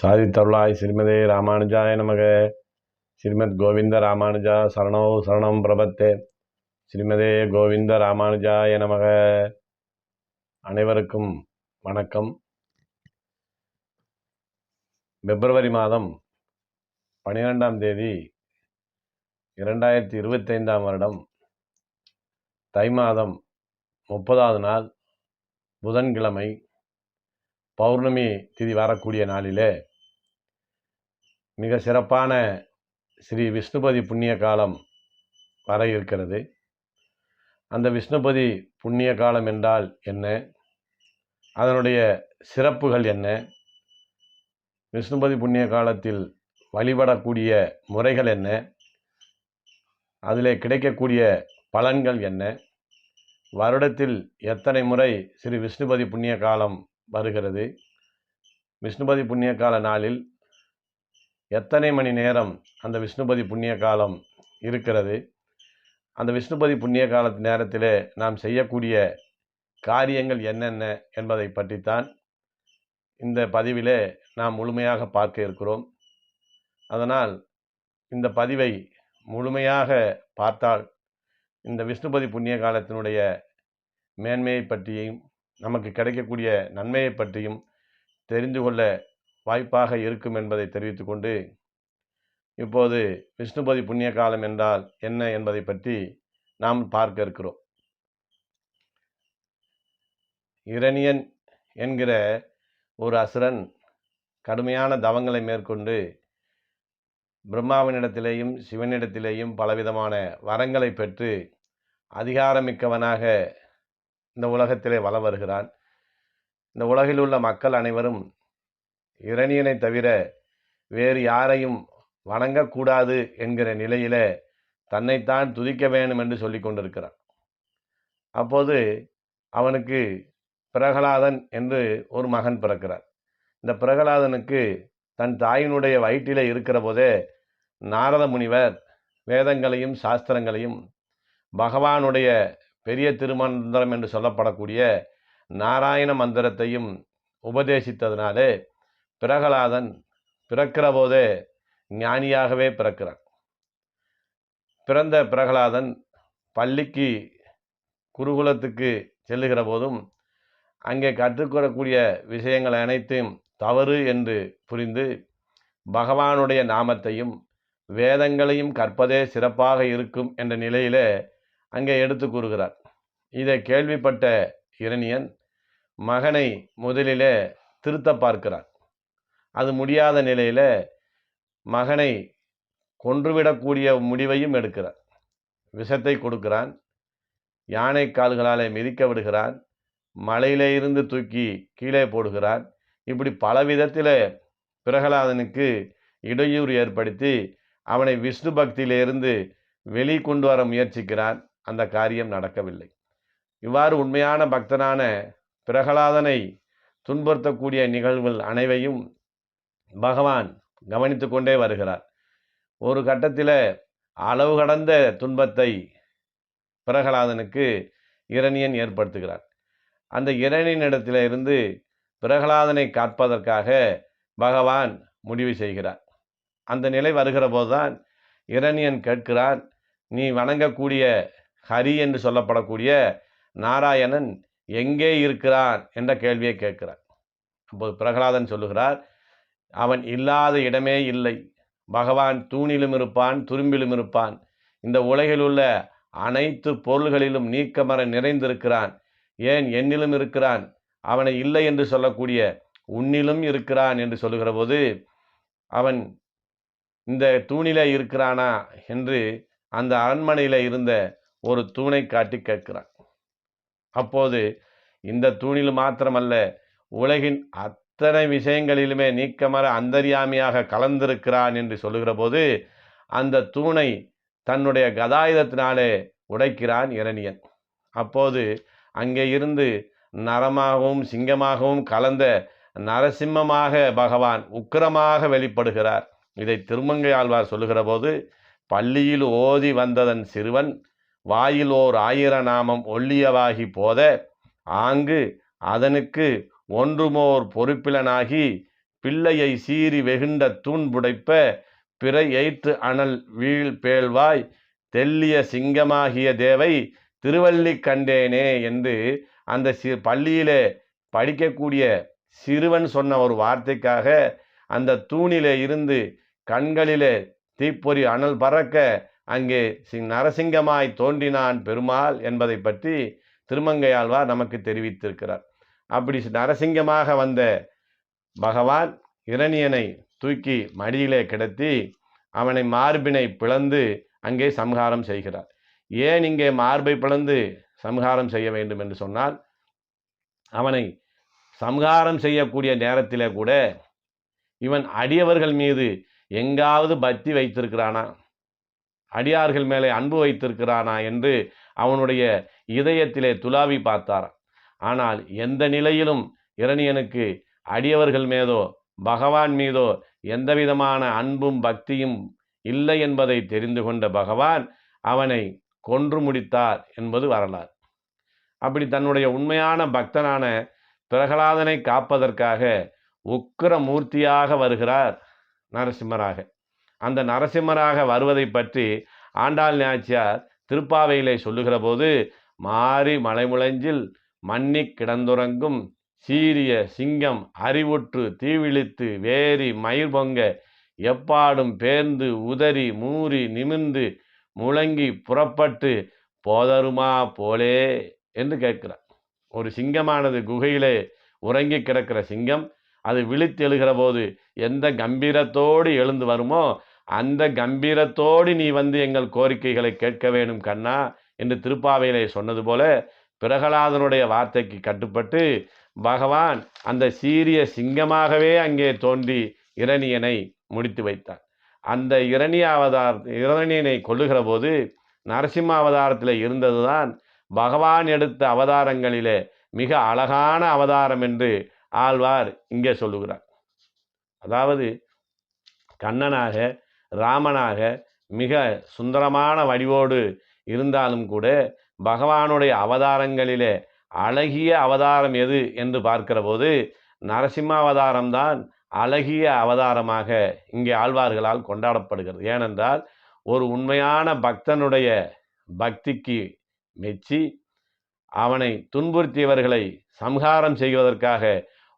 சாதித்தருளாய் ஸ்ரீமதே ராமானுஜாய நமக. ஸ்ரீமத் கோவிந்த ராமானுஜா சரணோ சரணம் பிரபத்தே. ஸ்ரீமதே கோவிந்த ராமானுஜாய நமக. அனைவருக்கும் வணக்கம். பிப்ரவரி மாதம் பன்னிரெண்டாம் தேதி இரண்டாயிரத்தி இருபத்தைந்தாம் வருடம். தை மாதம் முப்பதாவது நாள் புதன்கிழமை பௌர்ணமி திதி வரக்கூடிய நாளிலே மிக சிறப்பான ஸ்ரீ விஷ்ணுபதி புண்ணிய காலம் வர இருக்கிறது. அந்த விஷ்ணுபதி புண்ணிய காலம் என்றால் என்ன? அதனுடைய சிறப்புகள் என்ன? விஷ்ணுபதி புண்ணிய காலத்தில் வழிபடக்கூடிய முறைகள் என்ன? அதில் கிடைக்கக்கூடிய பலன்கள் என்ன? வருடத்தில் எத்தனை முறை ஸ்ரீ விஷ்ணுபதி புண்ணிய காலம் வருகிறது. விஷ்ணுபதி புண்ணிய கால நாளில் எத்தனை மணி நேரம் அந்த விஷ்ணுபதி புண்ணிய காலம் இருக்கிறது? அந்த விஷ்ணுபதி புண்ணிய காலத்து நேரத்தில் நாம் செய்யக்கூடிய காரியங்கள் என்னென்ன என்பதை பற்றித்தான் இந்த பதிவிலே நாம் முழுமையாக பார்க்க இருக்கிறோம். அதனால் இந்த பதிவை முழுமையாக பார்த்தால் இந்த விஷ்ணுபதி புண்ணிய காலத்தினுடைய மேன்மையை பற்றியும் நமக்கு கிடைக்கக்கூடிய நன்மையை பற்றியும் தெரிந்து கொள்ள வாய்ப்பாக இருக்கும் என்பதை தெரிவித்துக்கொண்டு இப்போது விஷ்ணுபதி புண்ணிய காலம் என்றால் என்ன என்பதை பற்றி நாம் பார்க்க இருக்கிறோம். இரணியன் என்கிற ஒரு அசுரன் கடுமையான தவங்களை மேற்கொண்டு பிரம்மாவினிடத்திலேயும் சிவனிடத்திலேயும் பலவிதமான வரங்களை பெற்று அதிகாரமிக்கவனாக இந்த உலகத்திலே வள வருகிறான். இந்த உலகில் உள்ள மக்கள் அனைவரும் இரணியனை தவிர வேறு யாரையும் வணங்கக்கூடாது என்கிற நிலையில தன்னைத்தான் துதிக்க வேண்டும் என்று சொல்லி கொண்டிருக்கிறான். அப்போது அவனுக்கு பிரகலாதன் என்று ஒரு மகன் பிறக்கிறார். இந்த பிரகலாதனுக்கு தன் தாயினுடைய வயிற்றிலே இருக்கிற போதே நாரத முனிவர் வேதங்களையும் சாஸ்திரங்களையும் பகவானுடைய பெரிய திருமந்திரம் என்று சொல்லப்படக்கூடிய நாராயண மந்திரத்தையும் உபதேசித்ததினாலே பிரகலாதன் பிறக்கிற போதே ஞானியாகவே பிறக்கிறான். பிறந்த பிரகலாதன் பள்ளிக்கு குருகுலத்துக்கு செல்லுகிற போதும் அங்கே கற்றுக்கொள்ளக்கூடிய விஷயங்கள் அனைத்தும் தவறு என்று புரிந்து பகவானுடைய நாமத்தையும் வேதங்களையும் கற்பதே சிறப்பாக இருக்கும் என்ற நிலையிலே அங்கே எடுத்து கூறுகிறார். இதை கேள்விப்பட்ட இரணியன் மகனை முதலிலே திருத்த பார்க்கிறான். அது முடியாத நிலையில் மகனை கொன்றுவிடக்கூடிய முடிவையும் எடுக்கிறார் விஷத்தை கொடுக்கிறான். யானை கால்களாலே மிதிக்க விடுகிறான். மலையிலே இருந்து தூக்கி கீழே போடுகிறான். இப்படி பல விதத்தில் பிரகலாதனுக்கு இடையூறு ஏற்படுத்தி அவனை விஷ்ணு பக்தியிலிருந்து வெளி கொண்டு வர முயற்சிக்கிறான். அந்த காரியம் நடக்கவில்லை. இவ்வாறு உண்மையான பக்தனான பிரகலாதனை துன்புறுத்தக்கூடிய நிகழ்வுகள் அனைவையும் பகவான் கவனித்து கொண்டே வருகிறார். ஒரு கட்டத்தில் அளவு கடந்த துன்பத்தை பிரகலாதனுக்கு இரணியன் ஏற்படுத்துகிறார். அந்த இரணியனிடத்தில் இருந்து பிரகலாதனை காப்பதற்காக பகவான் முடிவு செய்கிறார். அந்த நிலை வருகிற போதுதான் இரணியன் கேட்கிறான் நீ வணங்கக்கூடிய ஹரி என்று சொல்லப்படக்கூடிய நாராயணன் எங்கே இருக்கிறான் என்ற கேள்வியை கேட்கிறார். அப்போது பிரகலாதன் சொல்லுகிறார் அவன் இல்லாத இடமே இல்லை. பகவான் தூணிலும் இருப்பான் துரும்பிலும் இருப்பான். இந்த உலகில் உள்ள அனைத்து பொருள்களிலும் நீக்கமர நிறைந்திருக்கிறான். ஏன் என்னிலும் இருக்கிறான்? அவனை இல்லை என்று சொல்லக்கூடிய உன்னிலும் இருக்கிறான் என்று சொல்லுகிற போது அவன் இந்த தூணிலே இருக்கிறானா? என்று அந்த அரண்மனையில் இருந்த ஒரு தூணை காட்டி கேட்கிறான். அப்போது இந்த தூணில் மாத்திரமல்ல உலகின் அத்தனை விஷயங்களிலுமே நீக்கமர அந்தரியாமியாக கலந்திருக்கிறான் என்று சொல்லுகிற போது அந்த தூணை தன்னுடைய கதாயுதத்தினாலே உடைக்கிறான் இரணியன். அப்போது அங்கே இருந்து நரமாகவும் சிங்கமாகவும் கலந்த நரசிம்மமாக பகவான் உக்கிரமாக வெளிப்படுகிறார். இதை திருமங்கை ஆழ்வார் சொல்லுகிற போது பள்ளியில் ஓதி வந்ததன் சிறுவன் வாயில் ஓர் ஆயிர நாமம் ஒல்லியவாகி போத ஆங்கு அதனுக்கு ஒன்றுமோர் பொறுப்பிலனாகி பிள்ளையை சீறி வெகுண்ட தூண் புடைப்ப பிறை எயிற்று அனல் வீழ் பேழ்வாய் தெல்லிய சிங்கமாகிய தேவை திருவள்ளி கண்டேனே என்று அந்த சி பள்ளியிலே படிக்கக்கூடிய சிறுவன் சொன்ன ஒரு வார்த்தைக்காக அந்த தூணிலே இருந்து கண்களிலே தீப்பொறி அனல் பறக்க அங்கே நரசிங்கமாய் தோன்றினான் பெருமாள் என்பதை பற்றி திருமங்கையாழ்வார் நமக்கு தெரிவித்திருக்கிறார். அப்படி நரசிங்கமாக வந்த பகவான் இரணியனை தூக்கி மடியிலே கிடத்தி அவனை மார்பினை பிளந்து அங்கே சம்ஹாரம் செய்கிறார். ஏன் இங்கே மார்பை பிளந்து சம்ஹாரம் செய்ய வேண்டும் என்று சொன்னால் அவனை சம்ஹாரம் செய்யக்கூடிய நேரத்திலே கூட இவன் அடியவர்கள் மீது எங்காவது பக்தி வைத்திருக்கிறானா? அடியார்கள் மேலே அன்பு வைத்திருக்கிறானா என்று அவனுடைய இதயத்திலே துலாவி பார்த்தார். ஆனால் எந்த நிலையிலும் இரணியனுக்கு அடியவர்கள் மீதோ பகவான் மீதோ எந்தவிதமான அன்பும் பக்தியும் இல்லை என்பதை தெரிந்து கொண்ட பகவான் அவனை கொன்று முடித்தார் என்பது வரலாறு. அப்படி தன்னுடைய உண்மையான பக்தனான பிரகலாதனை காப்பதற்காக உக்கிர மூர்த்தியாக வருகிறார் நரசிம்மராக. அந்த நரசிம்மராக வருவதை பற்றி ஆண்டாள் நாச்சியார் திருப்பாவையிலே சொல்லுகிற போது மாறி மலைமுழஞ்சில் மன்னிக் கிடந்துறங்கும் சீரிய சிங்கம் அறிவுற்று தீவிழித்து வேரி மயிர் பொங்க எப்பாடும் பேர்ந்து உதறி மூறி நிமிர்ந்து முழங்கி புறப்பட்டு போதருமா போலே? என்று கேட்கிறார். ஒரு சிங்கமானது குகையிலே உறங்கி கிடக்கிற சிங்கம் அது விழித்தெழுகிற போது எந்த கம்பீரத்தோடு எழுந்து வருமோ அந்த கம்பீரத்தோடு நீ வந்து எங்கள் கோரிக்கைகளை கேட்க வேணும் கண்ணா என்று திருப்பாவையிலே சொன்னது போல பிரகலாதனுடைய வார்த்தைக்கு கட்டுப்பட்டு பகவான் அந்த சீரிய சிங்கமாகவே அங்கே தோன்றி இரணியனை முடித்து வைத்தார். அந்த இரணிய அவதார் இரணியனை கொள்ளுகிற போது நரசிம்ம அவதாரத்தில் இருந்ததுதான் பகவான் எடுத்த அவதாரங்களிலே மிக அழகான அவதாரம் என்று ஆழ்வார் இங்கே சொல்லுகிறார். அதாவது கண்ணனாக ராமனாக மிக சுந்தரமான வடிவோடு இருந்தாலும் கூட பகவானுடைய அவதாரங்களிலே அழகிய அவதாரம் எது என்று பார்க்கிற போது நரசிம்ம அவதாரம்தான் அழகிய அவதாரமாக இங்கே ஆழ்வார்களால் கொண்டாடப்படுகிறது. ஏனென்றால் ஒரு உண்மையான பக்தனுடைய பக்திக்கு மெச்சி அவனை துன்புறுத்தியவர்களை சம்ஹாரம் செய்வதற்காக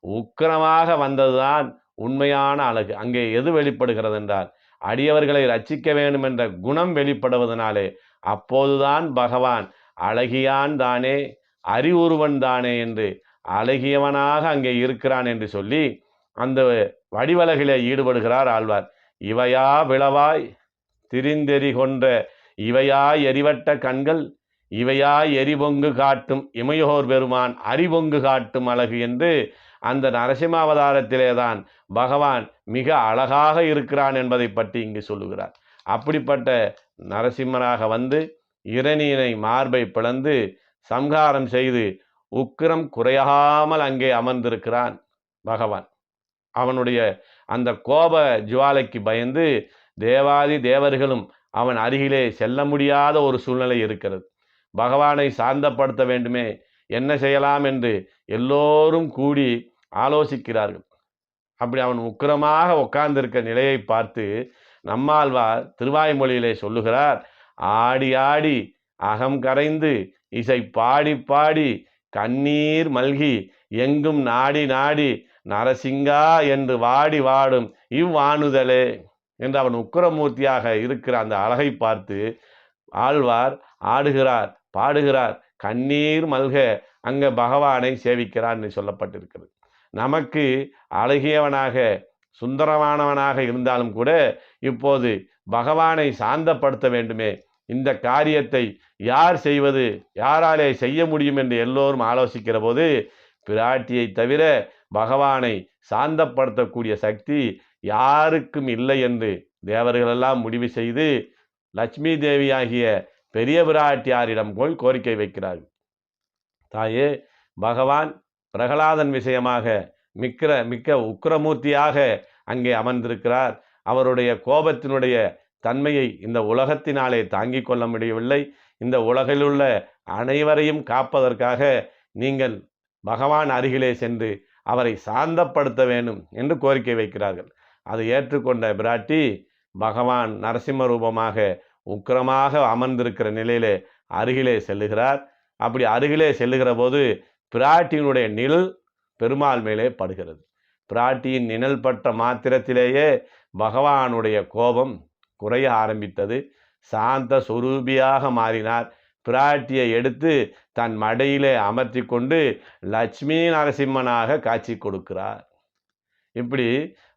உக்கிரமாக வந்ததுதான் உண்மையான அழகு. அங்கே எது வெளிப்படுகிறது என்றால் அடியவர்களை ரட்சிக்க வேண்டும் என்ற குணம் வெளிப்படுவதனாலே அப்போதுதான் பகவான் அழகியான் தானே அறிவுருவன் தானே என்று அழகியவனாக அங்கே இருக்கிறான் என்று சொல்லி அந்த வடிவலகிலே ஈடுபடுகிறார் ஆழ்வார். இவையா விளவாய்? திரிந்தெறி கொன்ற இவையா எரிவட்ட கண்கள்? இவையா எரிபொங்கு காட்டும் இமையோர் பெருமான் அறிபொங்கு காட்டும் அழகு என்று அந்த நரசிம்மாவதாரத்திலே தான் பகவான் மிக அழகாக இருக்கிறான் என்பதை பற்றி இங்கு சொல்லுகிறார். அப்படிப்பட்ட நரசிம்மராக வந்து இரணியனை மார்பை பிளந்து சம்ஹாரம் செய்து உக்கிரம் குறையாமல் அங்கே அமர்ந்திருக்கிறான் பகவான். அவனுடைய அந்த கோப ஜுவாலைக்கு பயந்து தேவாதி தேவர்களும் அவன் அருகிலே செல்ல முடியாத ஒரு சூழ்நிலை இருக்கிறது. பகவானை சாந்தப்படுத்த வேண்டுமே என்ன செய்யலாம் என்று எல்லோரும் கூடி ஆலோசிக்கிறார்கள். அப்படி அவன் உக்கிரமாக உட்கார்ந்திருக்க நிலையை பார்த்து நம்மாழ்வார் திருவாய்மொழியிலே சொல்லுகிறார் ஆடி ஆடி அகம் கரைந்து இசை பாடி பாடி கண்ணீர் மல்கி எங்கும் நாடி நாடி நரசிங்கா என்று வாடி வாடும் இவ்வாணுதலே என்று அவன் உக்கிரமூர்த்தியாக இருக்கிற அந்த அழகை பார்த்து ஆழ்வார் ஆடுகிறார் பாடுகிறார் கண்ணீர் மல்க அங்க பகவானை சேவிக்கிறார் என்று சொல்லப்பட்டிருக்கிறது. நமக்கு அழகியவனாக சுந்தரமானவனாக இருந்தாலும் கூட இப்போது பகவானை சாந்தப்படுத்த வேண்டுமே. இந்த காரியத்தை யார் செய்வது யாராலே செய்ய முடியும் என்று எல்லோரும் ஆலோசிக்கிற போது பிராட்டியை தவிர பகவானை சாந்தப்படுத்தக்கூடிய சக்தி யாருக்கும் இல்லை என்று தேவர்களெல்லாம் முடிவு செய்து லட்சுமி தேவியாகிய பெரிய பிராட்டியாரிடம் போய் கோரிக்கை வைக்கிறார்கள். தாயே பகவான் பிரகலாதன் விஷயமாக மிக்கிற மிக்க உக்கிரமூர்த்தியாக அங்கே அமர்ந்திருக்கிறார். அவருடைய கோபத்தினுடைய தன்மையை இந்த உலகத்தினாலே தாங்கிக் கொள்ள முடியவில்லை. இந்த உலகிலுள்ள அனைவரையும் காப்பதற்காக நீங்கள் பகவான் அருகிலே சென்று அவரை சாந்தப்படுத்த வேண்டும் என்று கோரிக்கை வைக்கிறார்கள். அதை ஏற்றுக்கொண்ட பிராட்டி பகவான் நரசிம்ம ரூபமாக உக்கிரமாக அமர்ந்திருக்கிற நிலையிலே அருகிலே செல்லுகிறார். அப்படி அருகிலே செல்லுகிற போது பிராட்டியினுடைய நிழல் பெருமாள் மேலே படுகிறது. பிராட்டியின் நிழல் பட்ட மாத்திரத்திலேயே பகவானுடைய கோபம் குறைய ஆரம்பித்தது. சாந்த சுரூபியாக மாறினார். பிராட்டியை எடுத்து தன் மடையிலே அமர்த்தி கொண்டு லட்சுமி நரசிம்மனாக காட்சி கொடுக்கிறார். இப்படி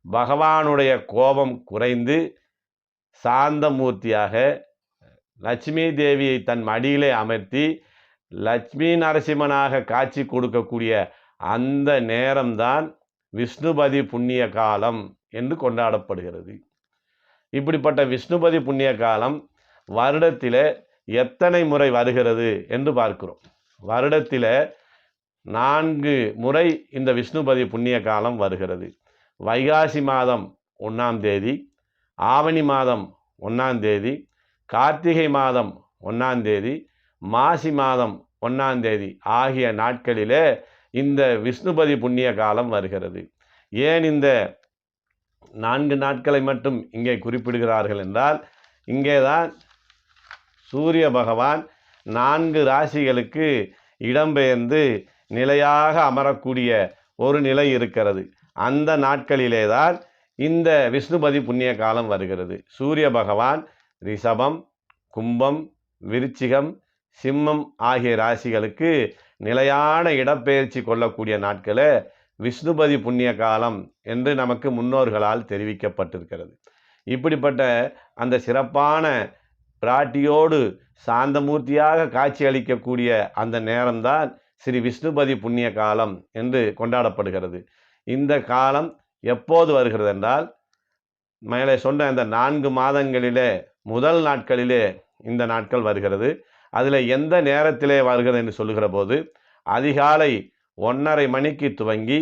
பகவானுடைய கோபம் குறைந்து சாந்தமூர்த்தியாக லட்சுமி தேவியை தன் மடியிலே அமர்த்தி லட்சுமி நரசிம்மனாக காட்சி கொடுக்கக்கூடிய அந்த நேரம்தான் விஷ்ணுபதி புண்ணிய காலம் என்று கொண்டாடப்படுகிறது. இப்படிப்பட்ட விஷ்ணுபதி புண்ணிய காலம் வருடத்தில் எத்தனை முறை வருகிறது என்று பார்க்கிறோம். வருடத்தில் நான்கு முறை இந்த விஷ்ணுபதி புண்ணிய காலம் வருகிறது. வைகாசி மாதம் ஒன்றாம் தேதி ஆவணி மாதம் ஒன்றாம் தேதி கார்த்திகை மாதம் ஒன்றாம் தேதி மாசி மாதம் ஒன்றாம் தேதி ஆகிய நாட்களிலே இந்த விஷ்ணுபதி புண்ணிய காலம் வருகிறது. ஏன் இந்த நான்கு நாட்களை மட்டும் இங்கே குறிப்பிடுகிறார்கள் என்றால் இங்கே தான் சூரிய பகவான் நான்கு ராசிகளுக்கு இடம்பெயர்ந்து நிலையாக அமரக்கூடிய ஒரு நிலை இருக்கிறது. அந்த நாட்களிலே தான் இந்த விஷ்ணுபதி புண்ணிய காலம் வருகிறது. சூரிய பகவான் ரிஷபம் கும்பம் விருச்சிகம் சிம்மம் ஆகிய ராசிகளுக்கு நிலையான இடப்பெயர்ச்சி கொள்ளக்கூடிய நாட்களை விஷ்ணுபதி புண்ணிய காலம் என்று நமக்கு முன்னோர்களால் தெரிவிக்கப்பட்டிருக்கிறது. இப்படிப்பட்ட அந்த சிறப்பான பிராட்டியோடு சாந்தமூர்த்தியாக காட்சி அளிக்கக்கூடிய அந்த நேரம்தான் ஸ்ரீ விஷ்ணுபதி புண்ணிய காலம் என்று கொண்டாடப்படுகிறது. இந்த காலம் எப்போது வருகிறது என்றால் மேலே சொன்ன இந்த நான்கு மாதங்களிலே முதல் நாட்களிலே இந்த நாட்கள் வருகிறது. அதில் எந்த நேரத்திலே வருகிறது என்று சொல்லுகிற போது அதிகாலை ஒன்றரை மணிக்கு துவங்கி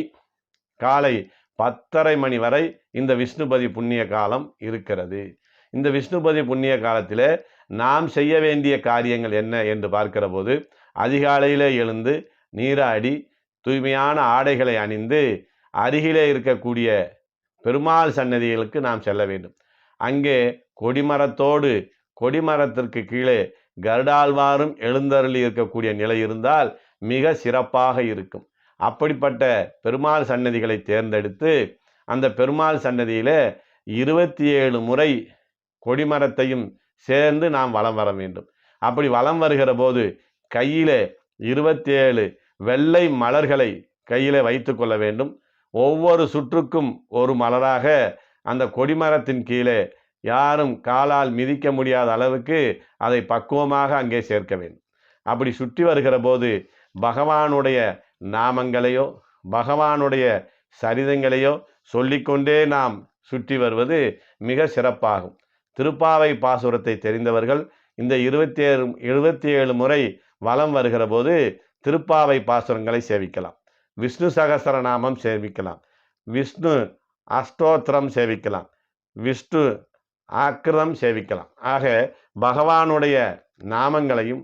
காலை பத்தரை மணி வரை இந்த விஷ்ணுபதி புண்ணிய காலம் இருக்கிறது. இந்த விஷ்ணுபதி புண்ணிய காலத்தில் நாம் செய்ய வேண்டிய காரியங்கள் என்ன என்று பார்க்கிற போது அதிகாலையிலே எழுந்து நீராடி தூய்மையான ஆடைகளை அணிந்து அருகிலே இருக்கக்கூடிய பெருமாள் சன்னதிகளுக்கு நாம் செல்ல வேண்டும். அங்கே கொடிமரத்தோடு கொடிமரத்திற்கு கீழே கருடாழ்வாரும் எழுந்தருளி இருக்கக்கூடிய நிலை இருந்தால் மிக சிறப்பாக இருக்கும். அப்படிப்பட்ட பெருமாள் சன்னதிகளை தேர்ந்தெடுத்து அந்த பெருமாள் சன்னதியில் இருபத்தி ஏழு முறை கொடிமரத்தையும் சேர்ந்து நாம் வலம் வர வேண்டும். அப்படி வலம் வருகிற போது கையிலே இருபத்தி ஏழு வெள்ளை மலர்களை கையிலே வைத்து கொள்ள வேண்டும். ஒவ்வொரு சுற்றுக்கும் ஒரு மலராக அந்த கொடிமரத்தின் கீழே யாரும் காலால் மிதிக்க முடியாத அளவுக்கு அதை பக்குவமாக அங்கே சேர்க்க வேண்டும். அப்படி சுற்றி வருகிற போது பகவானுடைய நாமங்களையோ பகவானுடைய சரிதங்களையோ சொல்லிக்கொண்டே நாம் சுற்றி வருவது மிக சிறப்பாகும். திருப்பாவை பாசுரத்தை தெரிந்தவர்கள் இந்த இருபத்தி ஏழு இருபத்தி ஏழு முறை வலம் வருகிற போது திருப்பாவை பாசுரங்களை சேவிக்கலாம். விஷ்ணு சகசரநாமம் சேவிக்கலாம். விஷ்ணு அஷ்டோத்திரம் சேவிக்கலாம். விஷ்ணு ஆக்கிரம் சேவிக்கலாம். ஆக பகவானுடைய நாமங்களையும்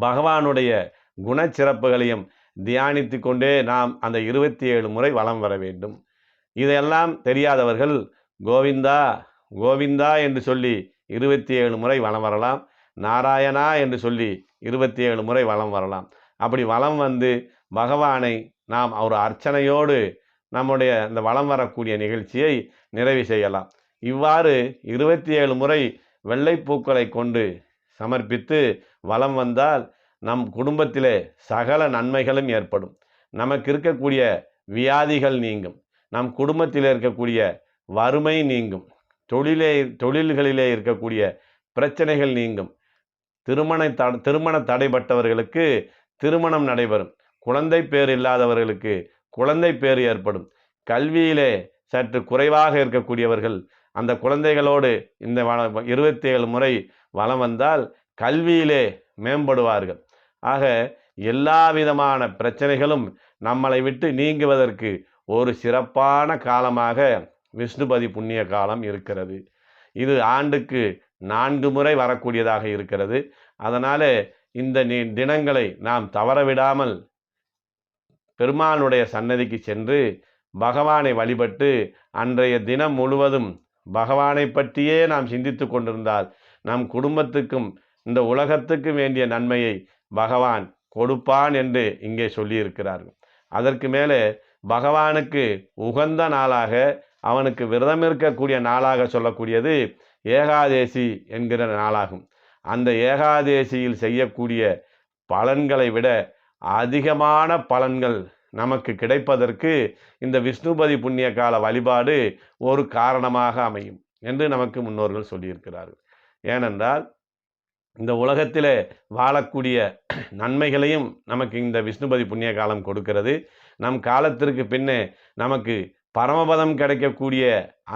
பகவானுடைய குணச்சிறப்புகளையும் தியானித்து கொண்டே நாம் அந்த இருபத்தி ஏழு முறை வலம் வர வேண்டும். இதையெல்லாம் தெரியாதவர்கள் கோவிந்தா கோவிந்தா என்று சொல்லி இருபத்தி ஏழு முறை வலம் வரலாம். நாராயணா என்று சொல்லி இருபத்தி ஏழு முறை வலம் வரலாம். அப்படி வலம் வந்து பகவானை நாம் ஒரு அர்ச்சனையோடு நம்முடைய இந்த வலம் வரக்கூடிய நிகழ்ச்சியை நிறைவு செய்யலாம். இவ்வாறு இருபத்தி ஏழு முறை வெள்ளைப்பூக்களை கொண்டு சமர்ப்பித்து வலம் வந்தால் நம் குடும்பத்திலே சகல நன்மைகளும் ஏற்படும். நமக்கு இருக்கக்கூடிய வியாதிகள் நீங்கும். நம் குடும்பத்தில் இருக்கக்கூடிய வறுமை நீங்கும். தொழிலே தொழில்களிலே இருக்கக்கூடிய பிரச்சனைகள் நீங்கும். திருமண த திருமண தடைப்பட்டவர்களுக்கு திருமணம் நடைபெறும். குழந்தை பேர் இல்லாதவர்களுக்கு குழந்தை பேர் ஏற்படும். கல்வியிலே சற்று குறைவாக இருக்கக்கூடியவர்கள் அந்த குழந்தைகளோடு இந்த வ இருபத்தி ஏழு முறை வலம் வந்தால் கல்வியிலே மேம்படுவார்கள். ஆக எல்லா விதமான பிரச்சனைகளும் நம்மளை விட்டு நீங்குவதற்கு ஒரு சிறப்பான காலமாக விஷ்ணுபதி புண்ணிய காலம் இருக்கிறது. இது ஆண்டுக்கு நான்கு முறை வரக்கூடியதாக இருக்கிறது. அதனால் இந்த தினங்களை நாம் தவறவிடாமல் பெருமானுடைய சன்னதிக்கு சென்று பகவானை வழிபட்டு அன்றைய தினம் முழுவதும் பகவானை பற்றியே நாம் சிந்தித்து கொண்டிருந்தால் நம் குடும்பத்துக்கும் இந்த உலகத்துக்கும் வேண்டிய நன்மையை பகவான் கொடுப்பான் என்று இங்கே சொல்லியிருக்கிறார்கள். அதற்கு மேலே பகவானுக்கு உகந்த நாளாக அவனுக்கு விரதம் இருக்கக்கூடிய நாளாக சொல்லக்கூடியது ஏகாதேசி என்கிற நாளாகும். அந்த ஏகாதேசியில் செய்யக்கூடிய பலன்களை விட அதிகமான பலன்கள் நமக்கு கிடைப்பதற்கு இந்த விஷ்ணுபதி புண்ணிய கால வழிபாடு ஒரு காரணமாக அமையும் என்று நமக்கு முன்னோர்கள் சொல்லியிருக்கிறார்கள். ஏனென்றால் இந்த உலகத்தில் வாழக்கூடிய நன்மைகளையும் நமக்கு இந்த விஷ்ணுபதி புண்ணிய காலம் கொடுக்கிறது. நம் காலத்திற்கு பின்னே நமக்கு பரமபதம் கிடைக்கக்கூடிய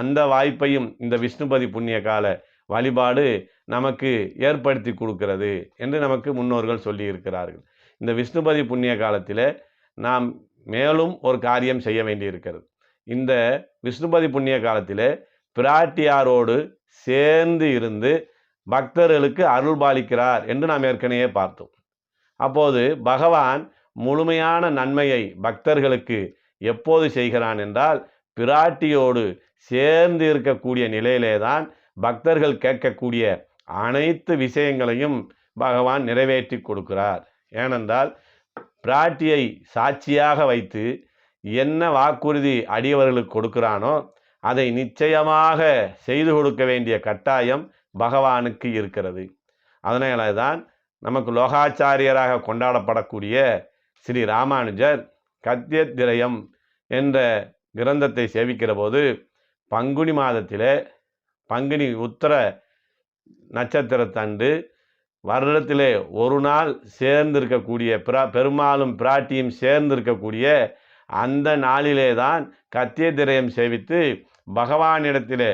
அந்த வாய்ப்பையும் இந்த விஷ்ணுபதி புண்ணிய கால வழிபாடு நமக்கு ஏற்படுத்தி கொடுக்கிறது என்று நமக்கு முன்னோர்கள் சொல்லியிருக்கிறார்கள். இந்த விஷ்ணுபதி புண்ணிய காலத்தில் நாம் மேலும் ஒரு காரியம் செய்ய வேண்டியிருக்கிறது. இந்த விஷ்ணுபதி புண்ணிய காலத்தில் பிராட்டியாரோடு சேர்ந்து இருந்து பக்தர்களுக்கு அருள் பாலிக்கிறார் என்று நாம் ஏற்கனவே பார்த்தோம். அப்போது பகவான் முழுமையான நன்மையை பக்தர்களுக்கு எப்போது செய்கிறான் என்றால் பிராட்டியோடு சேர்ந்து இருக்கக்கூடிய நிலையிலே தான் பக்தர்கள் கேட்கக்கூடிய அனைத்து விஷயங்களையும் பகவான் நிறைவேற்றி கொடுக்கிறார். ஏனென்றால் பிராட்டியை சாட்சியாக வைத்து என்ன வாக்குறுதி அடியவர்களுக்கு கொடுக்கிறானோ அதை நிச்சயமாக செய்து கொடுக்க வேண்டிய கட்டாயம் பகவானுக்கு இருக்கிறது. அதனால தான் நமக்கு லோகாச்சாரியராக கொண்டாடப்படக்கூடிய ஸ்ரீ ராமானுஜர் கத்தியத்திரயம் என்ற கிரந்தத்தை சேவிக்கிற போது பங்குனி மாதத்தில் பங்குனி உத்தர நட்சத்திரத்தன்று வருடத்திலே ஒரு நாள் சேர்ந்து இருக்கக்கூடிய பிரா பெருமாளும் பிராட்டியும் சேர்ந்து இருக்கக்கூடிய அந்த நாளிலே தான் கத்திய திரயம் சேவித்து பகவானிடத்திலே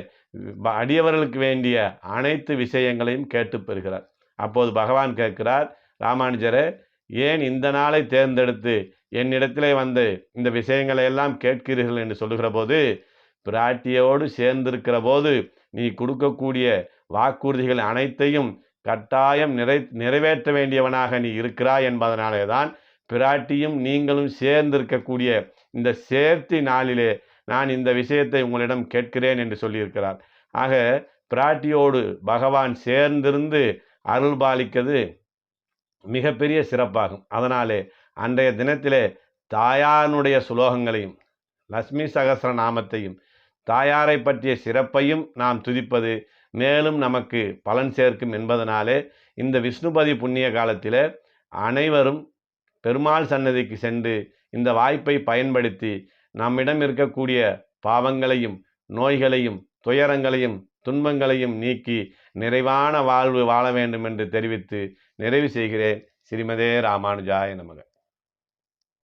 அடியவர்களுக்கு வேண்டிய அனைத்து விஷயங்களையும் கேட்டு பெறுகிறார். அப்போது பகவான் கேட்கிறார் ராமானுஜரே ஏன் இந்த நாளை தேர்ந்தெடுத்து என்னிடத்திலே வந்து இந்த விஷயங்களை எல்லாம் கேட்கிறீர்கள்? என்று சொல்லுகிற போது பிராட்டியோடு சேர்ந்திருக்கிற போது நீ கொடுக்கக்கூடிய வாக்குறுதிகள் அனைத்தையும் கட்டாயம் நிறை நிறைவேற்ற வேண்டியவனாக நீ இருக்கிறாய் என்பதனாலே தான் பிராட்டியும் நீங்களும் சேர்ந்திருக்கக்கூடிய இந்த சேர்த்தி நாளிலே நான் இந்த விஷயத்தை உங்களிடம் கேட்கிறேன் என்று சொல்லியிருக்கிறார். ஆக பிராட்டியோடு பகவான் சேர்ந்திருந்து அருள் பாலிக்கிறது மிகப்பெரிய சிறப்பாகும். அதனாலே அன்றைய தினத்திலே தாயானுடைய சுலோகங்களையும் லக்ஷ்மி சகசர நாமத்தையும் தாயாரை பற்றிய சிறப்பையும் நாம் துதிப்பது மேலும் நமக்கு பலன் சேர்க்கும் என்பதனாலே இந்த விஷ்ணுபதி புண்ணிய காலத்தில் அனைவரும் பெருமாள் சன்னதிக்கு சென்று இந்த வாய்ப்பை பயன்படுத்தி நம்மிடம் இருக்கக்கூடிய பாவங்களையும் நோய்களையும் துயரங்களையும் துன்பங்களையும் நீக்கி நிறைவான வாழ்வு வாழ வேண்டும் என்று தெரிவித்து நிறைவு செய்கிறேன். ஸ்ரீமதே ராமானுஜாய நமக.